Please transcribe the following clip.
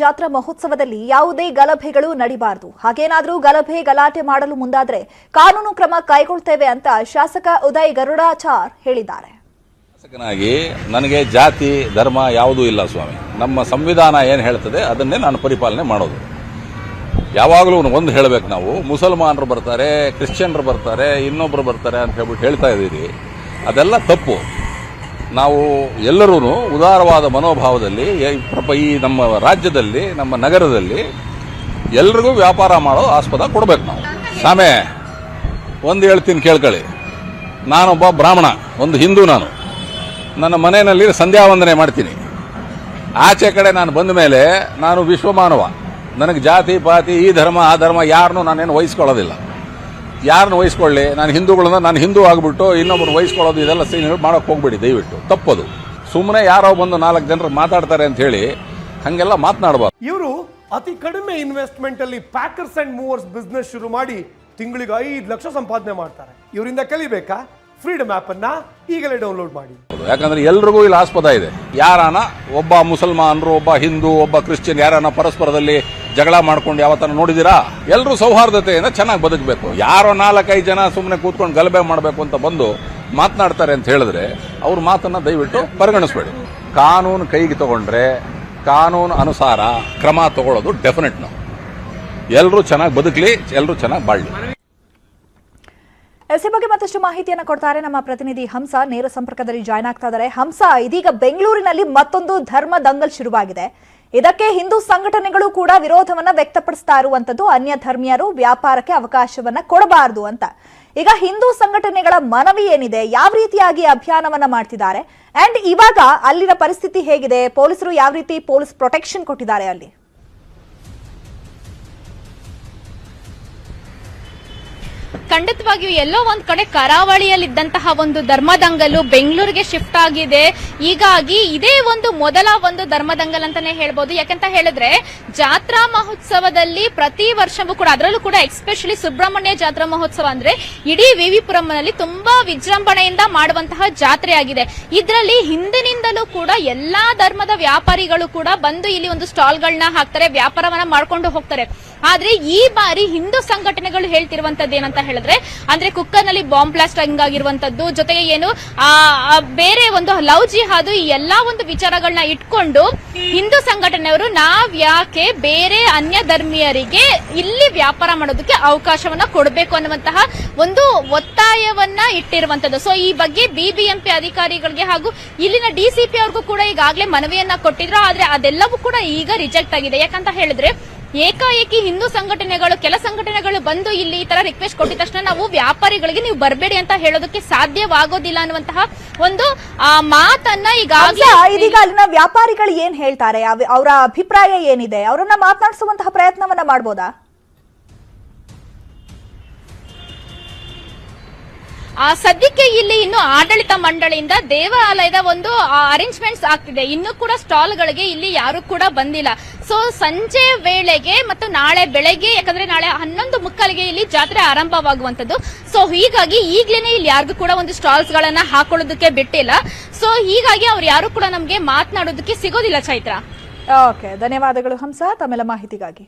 ಜಾತ್ರಾ ಮಹೋತ್ಸವದಲ್ಲಿ ಯಾವುದೇ ಗಲಭೆಗಳು ನಡಿಬಾರದು. ಹಾಗೇನಾದರೂ ಗಲಭೆ ಗಲಾಟೆ ಮಾಡಲು ಮುಂದಾದರೆ ಕಾನೂನು ಕ್ರಮ ಕೈಗೊಳ್ತೇವೆ ಅಂತ ಶಾಸಕ ಉದಯ್ ಗರುಡಾಚಾರ್ ಹೇಳಿದ್ದಾರೆ. ಶಾಸಕನಾಗಿ ನನಗೆ ಜಾತಿ, ಧರ್ಮ ಯಾವುದೂ ಇಲ್ಲ ಸ್ವಾಮಿ. ನಮ್ಮ ಸಂವಿಧಾನ ಏನು ಹೇಳ್ತದೆ ಅದನ್ನೇ ನಾನು ಪರಿಪಾಲನೆ ಮಾಡೋದು. ಯಾವಾಗಲೂ ಒಂದು ಹೇಳಬೇಕು ನಾವು, ಮುಸಲ್ಮಾನರು ಬರ್ತಾರೆ, ಕ್ರಿಶ್ಚಿಯನ್ರು ಬರ್ತಾರೆ ಇನ್ನೊಬ್ಬರು ಬರ್ತಾರೆ ಅಂತ ಹೇಳ್ಬಿಟ್ಟು ಹೇಳ್ತಾ ಇದ್ದೀರಿ. ಅದೆಲ್ಲ ತಪ್ಪು. ನಾವು ಎಲ್ಲರೂ ಉದಾರವಾದ ಮನೋಭಾವದಲ್ಲಿ ಈ ನಮ್ಮ ರಾಜ್ಯದಲ್ಲಿ, ನಮ್ಮ ನಗರದಲ್ಲಿ ಎಲ್ರಿಗೂ ವ್ಯಾಪಾರ ಮಾಡೋ ಆಸ್ಪದ ಕೊಡಬೇಕು ನಾವು. ಸಾಮೆ ಒಂದು ಹೇಳ್ತೀನಿ ಕೇಳ್ಕೊಳ್ಳಿ. ನಾನೊಬ್ಬ ಬ್ರಾಹ್ಮಣ, ಒಂದು ಹಿಂದೂ ನಾನು. ನನ್ನ ಮನೆಯಲ್ಲಿ ಸಂಧ್ಯಾ ವಂದನೆ ಮಾಡ್ತೀನಿ. ಆಚೆ ಕಡೆ ನಾನು ಬಂದ ಮೇಲೆ ನಾನು ವಿಶ್ವಮಾನವ. ನನಗೆ ಜಾತಿ, ಪಾತಿ, ಈ ಧರ್ಮ, ಆ ಧರ್ಮ ಯಾರನ್ನೂ ನಾನೇನು ವಹಿಸ್ಕೊಳ್ಳೋದಿಲ್ಲ. ಯಾರನ್ನು ವಹಿಸ್ಕೊಳ್ಳಿ? ನಾನು ಹಿಂದೂಗಳನ್ನ ನಾನು ಹಿಂದೂ ಆಗಿಬಿಟ್ಟು ಇನ್ನೊಬ್ಬರು ವಹಿಸ್ಕೊಳ್ಳೋದು ಇದೆಲ್ಲ ಸೀನ್ ಮಾಡೋಕೆ ಹೋಗ್ಬೇಡಿ ದಯವಿಟ್ಟು. ತಪ್ಪದು. ಸುಮ್ಮನೆ ಯಾರೋ ಬಂದು ನಾಲ್ಕು ಜನರು ಮಾತಾಡ್ತಾರೆ ಅಂತ ಹೇಳಿ ಹಂಗೆಲ್ಲ ಮಾತನಾಡಬಾರ್ದು. ಇವರು ಅತಿ ಕಡಿಮೆ ಇನ್ವೆಸ್ಟ್ಮೆಂಟ್ ಅಲ್ಲಿ ಪ್ಯಾಕರ್ಸ್ ಅಂಡ್ ಮೂವರ್ಸ್ ಬಿಸ್ನೆಸ್ ಶುರು ಮಾಡಿ ತಿಂಗಳಿಗೆ ಐದು ಲಕ್ಷ ಸಂಪಾದನೆ ಮಾಡ್ತಾರೆ. ಇವರಿಂದ ಕಲಿಬೇಕಾ? ಫ್ರೀಡಮ್ ಆಪ್ ಅನ್ನ ಈಗಲೇ ಡೌನ್ಲೋಡ್ ಮಾಡಿ. ಯಾಕಂದ್ರೆ ಎಲ್ರಿಗೂ ಇಲ್ಲಿ ಆಸ್ಪದ ಇದೆ. ಯಾರಾನ ಒಬ್ಬ ಮುಸಲ್ಮಾನರು ಒಬ್ಬ ಹಿಂದೂ ಒಬ್ಬ ಕ್ರಿಶ್ಚಿಯನ್ ಯಾರಾನ ಪರಸ್ಪರದಲ್ಲಿ ಜಗಳ ಮಾಡ್ಕೊಂಡು ಯಾವತ್ತನ ನೋಡಿದಿರಾ? ಎಲ್ಲರೂ ಸೌಹಾರ್ದತೆಯಿಂದ ಚೆನ್ನಾಗಿ ಬದುಕಬೇಕು. ಯಾರೋ ನಾಲ್ಕೈದು ಜನ ಸುಮ್ಮನೆ ಕೂತ್ಕೊಂಡು ಗಲಭೆ ಮಾಡಬೇಕು ಅಂತ ಬಂದು ಮಾತನಾಡ್ತಾರೆ ಅಂತ ಹೇಳಿದ್ರೆ ಅವ್ರ ಮಾತನ್ನ ದಯವಿಟ್ಟು ಪರಿಗಣಿಸ್ಬೇಡಿ. ಕಾನೂನು ಕೈಗೆ ತಗೊಂಡ್ರೆ ಕಾನೂನು ಅನುಸಾರ ಕ್ರಮ ತಗೊಳ್ಳೋದು ಡೆಫಿನೆಟ್ ನಾವು. ಎಲ್ಲರೂ ಚೆನ್ನಾಗಿ ಬದುಕಲಿ ಎಲ್ಲರೂ ಚೆನ್ನಾಗಿ ಬಾಳಲಿ. ಎಸ್ ಬಗ್ಗೆ ಮತ್ತಷ್ಟು ಮಾಹಿತಿಯನ್ನು ಕೊಡ್ತಾರೆ ನಮ್ಮ ಪ್ರತಿನಿಧಿ ಹಂಸ. ನೇರ ಸಂಪರ್ಕದಲ್ಲಿ ಜಾಯ್ನ್ ಆಗ್ತಾ ಇದ್ದಾರೆ. ಹಂಸ, ಇದೀಗ ಬೆಂಗಳೂರಿನಲ್ಲಿ ಮತ್ತೊಂದು ಧರ್ಮ ದಂಗಲ್ ಶುರುವಾಗಿದೆ. ಇದಕ್ಕೆ ಹಿಂದೂ ಸಂಘಟನೆಗಳು ಕೂಡ ವಿರೋಧವನ್ನ ವ್ಯಕ್ತಪಡಿಸ್ತಾ ಇರುವಂತದ್ದು ಅನ್ಯ ಧರ್ಮೀಯರು ವ್ಯಾಪಾರಕ್ಕೆ ಅವಕಾಶವನ್ನ ಕೊಡಬಾರದು ಅಂತ. ಈಗ ಹಿಂದೂ ಸಂಘಟನೆಗಳ ಮನವಿ ಏನಿದೆ? ಯಾವ ರೀತಿಯಾಗಿ ಅಭಿಯಾನವನ್ನ ಮಾಡ್ತಿದ್ದಾರೆ? ಅಂಡ್ ಇವಾಗ ಅಲ್ಲಿನ ಪರಿಸ್ಥಿತಿ ಹೇಗಿದೆ? ಪೊಲೀಸರು ಯಾವ ರೀತಿ ಪೊಲೀಸ್ ಪ್ರೊಟೆಕ್ಷನ್ ಕೊಟ್ಟಿದ್ದಾರೆ ಅಲ್ಲಿ? ಖಂಡಿತವಾಗಿಯೂ ಎಲ್ಲೋ ಒಂದ್ ಕಡೆ ಕರಾವಳಿಯಲ್ಲಿದ್ದಂತಹ ಒಂದು ಧರ್ಮದಂಗಲು ಬೆಂಗಳೂರಿಗೆ ಶಿಫ್ಟ್ ಆಗಿದೆ. ಹೀಗಾಗಿ ಇದೇ ಒಂದು ಮೊದಲ ಒಂದು ಧರ್ಮದಂಗಲ್ ಅಂತಾನೆ ಹೇಳ್ಬೋದು. ಯಾಕಂತ ಹೇಳಿದ್ರೆ ಜಾತ್ರಾ ಮಹೋತ್ಸವದಲ್ಲಿ ಪ್ರತಿ ವರ್ಷವೂ ಕೂಡ, ಅದರಲ್ಲೂ ಕೂಡ ಎಕ್ಸ್ಪೆಷಲಿ ಸುಬ್ರಹ್ಮಣ್ಯ ಜಾತ್ರಾ ಮಹೋತ್ಸವ ಅಂದ್ರೆ ಇಡೀ ವಿವಿಪುರಂನಲ್ಲಿ ತುಂಬಾ ವಿಜೃಂಭಣೆಯಿಂದ ಮಾಡುವಂತಹ ಜಾತ್ರೆ ಆಗಿದೆ. ಇದರಲ್ಲಿ ಹಿಂದಿನಿಂದಲೂ ಕೂಡ ಎಲ್ಲಾ ಧರ್ಮದ ವ್ಯಾಪಾರಿಗಳು ಕೂಡ ಬಂದು ಇಲ್ಲಿ ಒಂದು ಸ್ಟಾಲ್ಗಳನ್ನ ಹಾಕ್ತಾರೆ, ವ್ಯಾಪಾರವನ್ನ ಮಾಡ್ಕೊಂಡು ಹೋಗ್ತಾರೆ. ಆದ್ರೆ ಈ ಬಾರಿ ಹಿಂದೂ ಸಂಘಟನೆಗಳು ಹೇಳ್ತಿರುವಂತದ್ದು ಏನಂತ ಹೇಳಿದ್ರೆ ಅಂದ್ರೆ ಕುಕ್ಕರ್ನಲ್ಲಿ ಬಾಂಬ್ ಬ್ಲಾಸ್ಟ್ ಆಗಿರುವಂತದ್ದು ಜೊತೆಗೆ ಏನು ಬೇರೆ ಒಂದು ಲವ್ ಜಿಹಾದ್, ಈ ಎಲ್ಲಾ ಒಂದು ವಿಚಾರಗಳನ್ನ ಇಟ್ಕೊಂಡು ಹಿಂದೂ ಸಂಘಟನೆಯವರು ನಾವ್ ಯಾಕೆ ಬೇರೆ ಅನ್ಯ ಧರ್ಮೀಯರಿಗೆ ಇಲ್ಲಿ ವ್ಯಾಪಾರ ಮಾಡೋದಕ್ಕೆ ಅವಕಾಶವನ್ನ ಕೊಡಬೇಕು ಅನ್ನುವಂತಹ ಒಂದು ಒತ್ತಾಯವನ್ನ ಇಟ್ಟಿರುವಂತದ್ದು. ಸೊ ಈ ಬಗ್ಗೆ ಬಿಬಿಎಂಪಿ ಅಧಿಕಾರಿಗಳಿಗೆ ಹಾಗೂ ಇಲ್ಲಿನ ಡಿಸಿಪಿ ಅವ್ರಿಗೂ ಕೂಡ ಈಗಾಗಲೇ ಮನವಿಯನ್ನ ಕೊಟ್ಟಿದ್ರು. ಆದ್ರೆ ಅದೆಲ್ಲವೂ ಕೂಡ ಈಗ ರಿಜೆಕ್ಟ್ ಆಗಿದೆ. ಯಾಕಂತ ಹೇಳಿದ್ರೆ ಏಕಾಏಕಿ ಹಿಂದೂ ಸಂಘಟನೆಗಳು, ಕೆಲ ಸಂಘಟನೆಗಳು ಬಂದು ಇಲ್ಲಿ ಈ ತರ ರಿಕ್ವೆಸ್ಟ್ ಕೊಟ್ಟಿದ ತಕ್ಷಣ ನಾವು ವ್ಯಾಪಾರಿಗಳಿಗೆ ನೀವು ಬರಬೇಡಿ ಅಂತ ಹೇಳೋದಕ್ಕೆ ಸಾಧ್ಯವಾಗೋದಿಲ್ಲ ಅನ್ನುವಂತಹ ಒಂದು ಮಾತನ್ನ ಈಗ ಇದೀಗ ಅಲ್ಲಿನ ವ್ಯಾಪಾರಿಗಳು ಏನ್ ಹೇಳ್ತಾರೆ? ಅವ್- ಅವರ ಅಭಿಪ್ರಾಯ ಏನಿದೆ? ಅವರನ್ನ ಮಾತನಾಡಿಸುವಂತಹ ಪ್ರಯತ್ನವನ್ನ ಮಾಡ್ಬೋದಾ? ಆ, ಸದ್ಯಕ್ಕೆ ಇಲ್ಲಿ ಇನ್ನು ಆಡಳಿತ ಮಂಡಳಿಯಿಂದ ದೇವಾಲಯದ ಒಂದು ಅರೇಂಜ್ಮೆಂಟ್ಸ್ ಆಗ್ತಿದೆ. ಇನ್ನು ಕೂಡ ಸ್ಟಾಲ್ಗಳಿಗೆ ಇಲ್ಲಿ ಯಾರು ಕೂಡ ಬಂದಿಲ್ಲ. ಸೊ ಸಂಜೆ ವೇಳೆಗೆ ಮತ್ತು ನಾಳೆ ಬೆಳಗ್ಗೆ, ಯಾಕಂದ್ರೆ ನಾಳೆ ಹನ್ನೊಂದು ಮುಕ್ಕಾಲಿಗೆ ಇಲ್ಲಿ ಜಾತ್ರೆ ಆರಂಭವಾಗುವಂತದ್ದು ಸೊ ಹೀಗಾಗಿ ಈಗ್ಲೇನೆ ಇಲ್ಲಿ ಯಾರಿಗೂ ಕೂಡ ಒಂದು ಸ್ಟಾಲ್ಸ್ ಗಳನ್ನ ಹಾಕೊಳ್ಳೋದಕ್ಕೆ ಬಿಟ್ಟಿಲ್ಲ. ಸೊ ಹೀಗಾಗಿ ಅವ್ರು ಯಾರು ಕೂಡ ನಮ್ಗೆ ಮಾತನಾಡೋದಕ್ಕೆ ಸಿಗೋದಿಲ್ಲ, ಚೈತ್ರ. ಓಕೆ ಧನ್ಯವಾದಗಳು ಹಂಸ. ತಮ್ಮೆಲ್ಲ ಮಾಹಿತಿಗಾಗಿ.